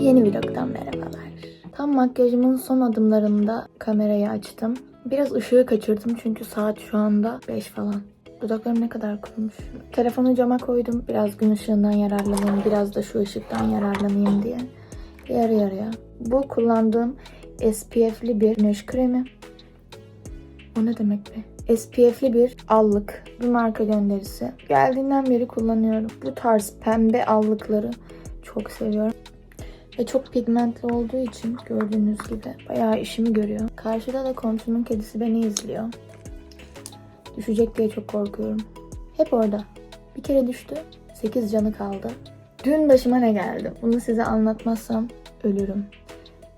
Yeni vlogdan merhabalar. Tam makyajımın son adımlarında kamerayı açtım. Biraz ışığı kaçırdım çünkü saat şu anda 5 falan. Dudaklarım ne kadar kurumuş. Telefonu cama koydum. Biraz gün ışığından yararlanayım. Biraz da şu ışıktan yararlanayım diye. Yarı yarıya. Bu kullandığım SPF'li bir güneş kremi. O ne demek be? SPF'li bir allık. Bir marka gönderisi. Geldiğinden beri kullanıyorum. Bu tarz pembe allıkları çok seviyorum. Ve çok pigmentli olduğu için gördüğünüz gibi bayağı işimi görüyor. Karşıda da komşunun kedisi beni izliyor. Düşecek diye çok korkuyorum. Hep orada. Bir kere düştü. 8 canı kaldı. Dün başıma ne geldi? Bunu size anlatmazsam ölürüm.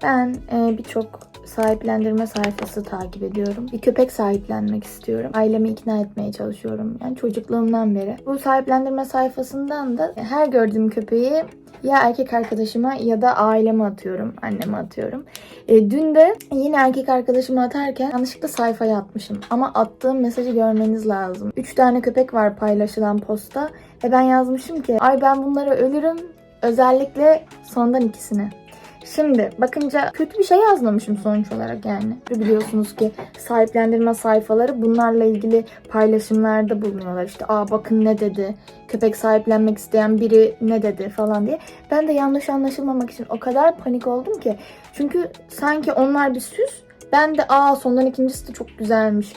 Ben e, birçok sahiplendirme sayfası takip ediyorum. Bir köpek sahiplenmek istiyorum. Ailemi ikna etmeye çalışıyorum. Yani çocukluğumdan beri. Bu sahiplendirme sayfasından da her gördüğüm köpeği ya erkek arkadaşıma ya da aileme atıyorum. Anneme atıyorum. E, dün de yine erkek arkadaşıma atarken yanlışlıkla sayfaya atmışım. Ama attığım mesajı görmeniz lazım. 3 tane köpek var paylaşılan posta. Ve ben yazmışım ki ay ben bunlara ölürüm. Özellikle sondan ikisine. Şimdi bakınca kötü bir şey yazmamışım sonuç olarak yani. Biliyorsunuz ki sahiplendirme sayfaları bunlarla ilgili paylaşımlarda bulunuyorlar. İşte aa bakın ne dedi, köpek sahiplenmek isteyen biri ne dedi falan diye. Ben de yanlış anlaşılmamak için o kadar panik oldum ki. Çünkü sanki onlar bir süs. Ben de aa sondan ikincisi de çok güzelmiş.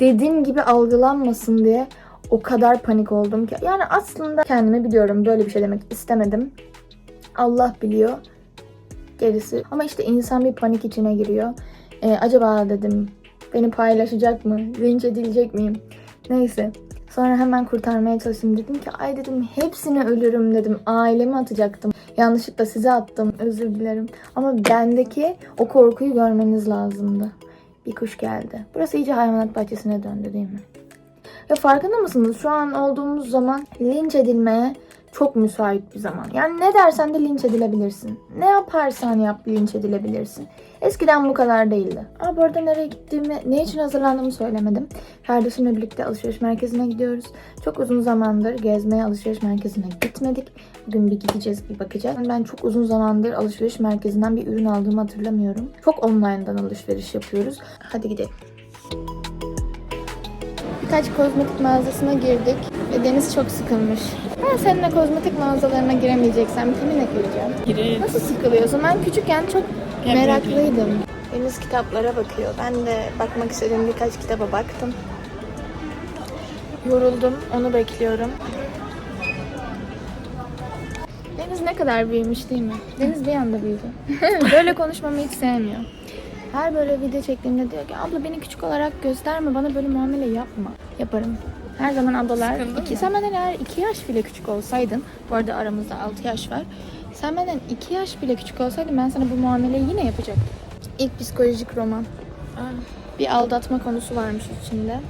Dediğim gibi algılanmasın diye o kadar panik oldum ki. Yani aslında kendimi biliyorum böyle bir şey demek istemedim. Allah biliyor gerisi. Ama işte insan bir panik içine giriyor. Ee, acaba dedim beni paylaşacak mı? Linç edilecek miyim? Neyse. Sonra hemen kurtarmaya çalıştım. Dedim ki ay dedim hepsini ölürüm dedim. Ailemi atacaktım. Yanlışlıkla size attım. Özür dilerim. Ama bendeki o korkuyu görmeniz lazımdı. Bir kuş geldi. Burası iyice hayvanat bahçesine döndü değil mi? Ya farkında mısınız? Şu an olduğumuz zaman linç edilmeye çok müsait bir zaman. Yani ne dersen de linç edilebilirsin. Ne yaparsan yap linç edilebilirsin. Eskiden bu kadar değildi. Aa bu arada nereye gittiğimi, ne için hazırlandığımı söylemedim. Kardeşimle birlikte alışveriş merkezine gidiyoruz. Çok uzun zamandır gezmeye alışveriş merkezine gitmedik. Bugün bir gideceğiz, bir bakacağız. Ben çok uzun zamandır alışveriş merkezinden bir ürün aldığımı hatırlamıyorum. Çok online'dan alışveriş yapıyoruz. Hadi gidelim. Birkaç kozmetik mağazasına girdik ve Deniz çok sıkılmış. Ben seninle kozmetik mağazalarına giremeyeceksem kiminle gireceğim? Girelim. Nasıl sıkılıyorsun? Ben küçükken çok Ya, meraklıydım. Deniz kitaplara bakıyor. Ben de bakmak istediğim birkaç kitaba baktım. Yoruldum. Onu bekliyorum. Deniz ne kadar büyümüş değil mi? Deniz bir anda büyüdü. Böyle konuşmamı hiç sevmiyor. Her böyle video çektiğimde diyor ki abla beni küçük olarak gösterme bana böyle muamele yapma. Yaparım. Her zaman ablalar Sıkıldın iki, mı? sen benden eğer 2 yaş bile küçük olsaydın bu arada aramızda 6 yaş var. Sen benden 2 yaş bile küçük olsaydın ben sana bu muameleyi yine yapacaktım. İlk psikolojik roman. Bir aldatma konusu varmış içinde.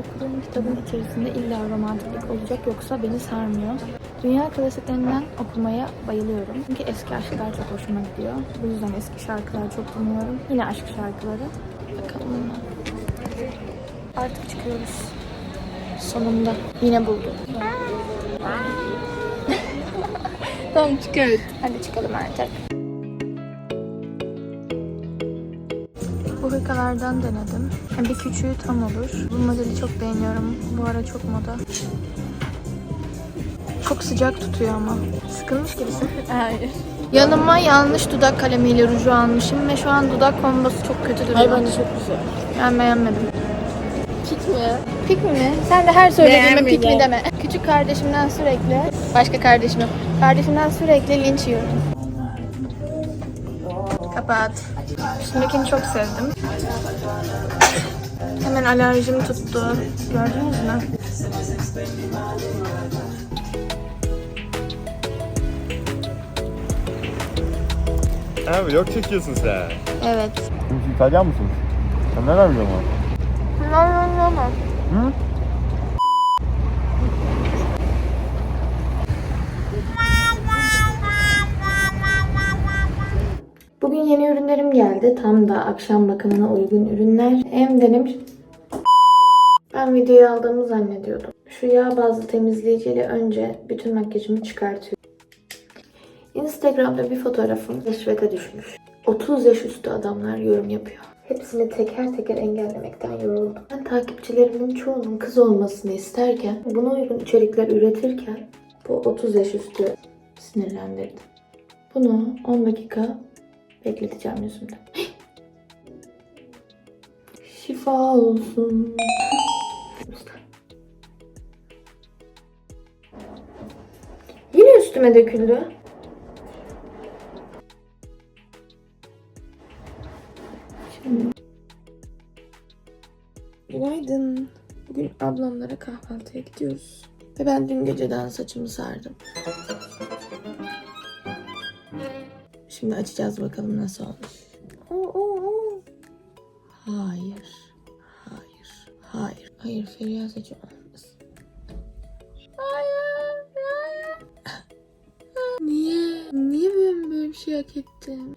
Okuduğum kitabın içerisinde illa romantiklik olacak yoksa beni sarmıyor. Dünya klasiklerinden okumaya bayılıyorum. Çünkü eski aşklar çok hoşuma gidiyor. Bu yüzden eski şarkılar çok dinliyorum. Yine aşk şarkıları. Bakalım. Artık çıkıyoruz. Sonunda. Yine buldum. Tamam çıkart. Hadi çıkalım artık. Bu hırkalardan denedim. Yani bir küçüğü tam olur. Bu modeli çok beğeniyorum. Bu ara çok moda. Çok sıcak tutuyor ama. Sıkılmış gibisin. Hayır. Yanıma yanlış dudak kalemiyle ruju almışım ve şu an dudak kombosu çok kötü duruyor. Hayır bence çok güzel. Ben beğenmedim. Kit mi? Pik mi? Sen de her söylediğime pik mi deme. Küçük kardeşimden sürekli, başka kardeşime, kardeşimden sürekli linç yiyorum. Kapat. Şimdikini çok sevdim. Hemen alerjim tuttu. Gördünüz mü? Ha vlog çekiyorsun sen. Evet. Siz İtalyan mısınız? Sen neler biliyorsun? Hı? Bugün yeni ürünlerim geldi. Tam da akşam bakımına uygun ürünler. Hem denemiş... Ben videoyu aldığımı zannediyordum. Şu yağ bazlı temizleyiciyle önce bütün makyajımı çıkartıyorum. Instagram'da bir fotoğrafım keşfete düşmüş. 30 yaş üstü adamlar yorum yapıyor. Hepsini teker teker engellemekten yoruldum. Ben takipçilerimin çoğunun kız olmasını isterken, buna uygun içerikler üretirken bu 30 yaş üstü sinirlendirdi. Bunu 10 dakika bekleteceğim yüzümde. Şifa olsun. Yine üstüme döküldü. Ablamlara kahvaltıya gidiyoruz. Ve ben dün geceden saçımı sardım. Şimdi açacağız bakalım nasıl olmuş. Hayır. Hayır. Hayır. Hayır Feriha saçı olmasın. Hayır. Hayır. Niye? Niye ben böyle bir şey hak ettim?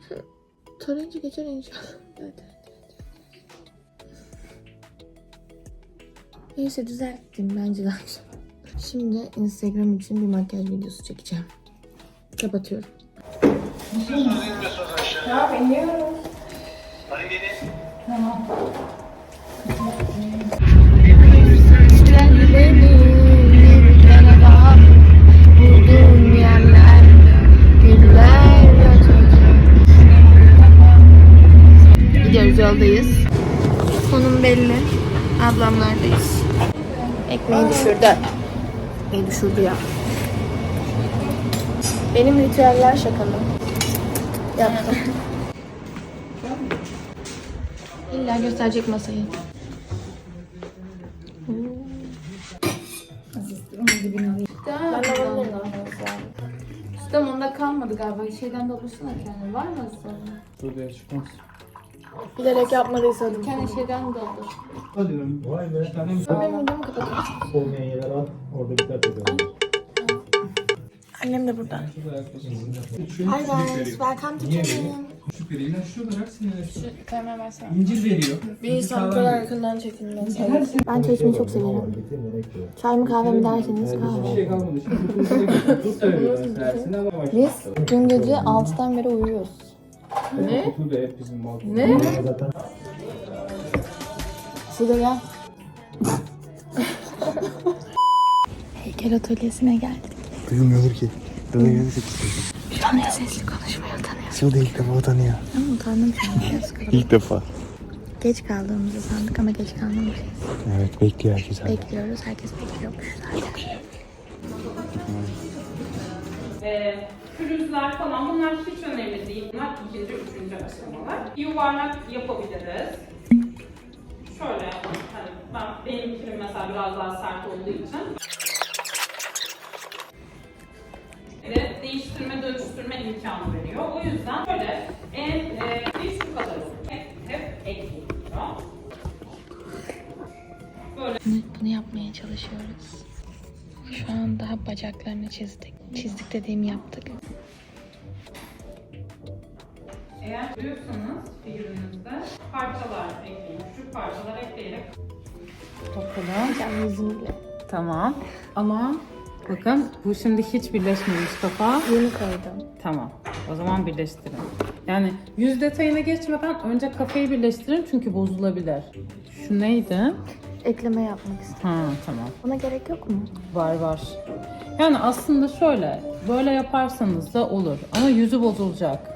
Tarayınca geçer inşallah. Evet, Neyse düzelttim. Bence güzel. Şimdi Instagram için bir makyaj videosu çekeceğim. Kapatıyorum. Ya biliyorum. Bulduğum yerler, güller Gidiyoruz yoldayız. Konum belli. Ablamlardayız. Ekmeği düşürdü. Ekmeği düşürdü ya. Benim ritüeller şaka mı? Yaptım. İlla gösterecek masayı. Sistem onda kalmadı galiba. Şeyden doldursana kendini. Var mı sonra? Dur ya çıkmaz. Bilerek yapmadıysa. Kendi şeyden doldur. Lan. Vay be. Bir tane Ben benim videomu kapatayım. olmayan yerler al. Orada bir tane. Annem de burada. Hi guys, welcome to Canyon. Şüpheliyle şu olarak sinirler. Kameraya versene. İncir veriyor. Bir insan bu kadar yakından çekilmez. Ben çay içmeyi çok seviyorum. Çay mı kahve mi derseniz Bir kahve. şey kalmadı. Şimdi kutusuna kutu söylüyorlar Sersin'e ama başka. Biz dün gece 6'dan beri uyuyoruz. Ne? Kutu da hep bizim balkonda. Ne? Suda gel. Heykel atölyesine geldik. Duyulmuyordur ki. Bana gelirse Şu an en sesli konuşmaya utanıyorum. Suda ilk defa utanıyor. Ama utandım kalabalık. İlk defa. Geç kaldığımızı sandık ama geç kalmamışız. Evet bekliyor herkes. Bekliyoruz. Herkes bekliyormuş zaten. e, pürüzler falan bunlar hiç önemli değil. Bunlar ikinci, üçüncü aşamalar. Yuvarlak yapabiliriz. Şöyle, hani ben, benim fikrim mesela biraz daha sert olduğu için. Ve değiştirme, dönüştürme imkanı veriyor. O yüzden şöyle, en e, bir şu kadar. Hep, hep ekleyeceğim. Bunu, bunu yapmaya çalışıyoruz. Şu an daha bacaklarını çizdik. Çizdik dediğim yaptık. Eğer görüyorsanız figürünüzde parçalar ekleyin. Küçük parçalar ekleyerek Hocam yüzümle. Tamam. Ama bakın bu şimdi hiç birleşmemiş kafa. Yeni koydum. Tamam. O zaman birleştirin. Yani yüz detayına geçmeden önce kafayı birleştirin çünkü bozulabilir. Şu neydi? Ekleme yapmak istedim. Ha tamam. Buna gerek yok mu? Var var. Yani aslında şöyle, böyle yaparsanız da olur ama yüzü bozulacak.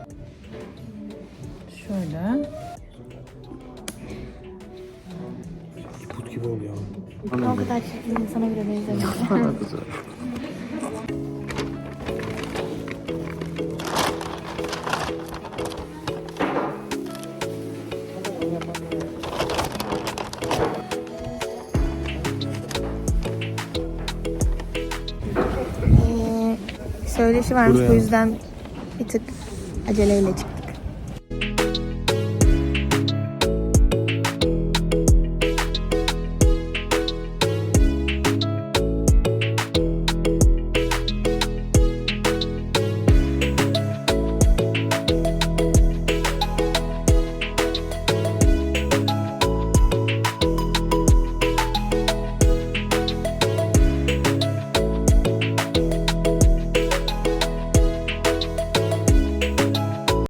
Şöyle. Put gibi oluyor. O kadar çirkin insana bile benzemiyor. Ee, söyleşi varmış bu yüzden bir tık aceleyle çıktık.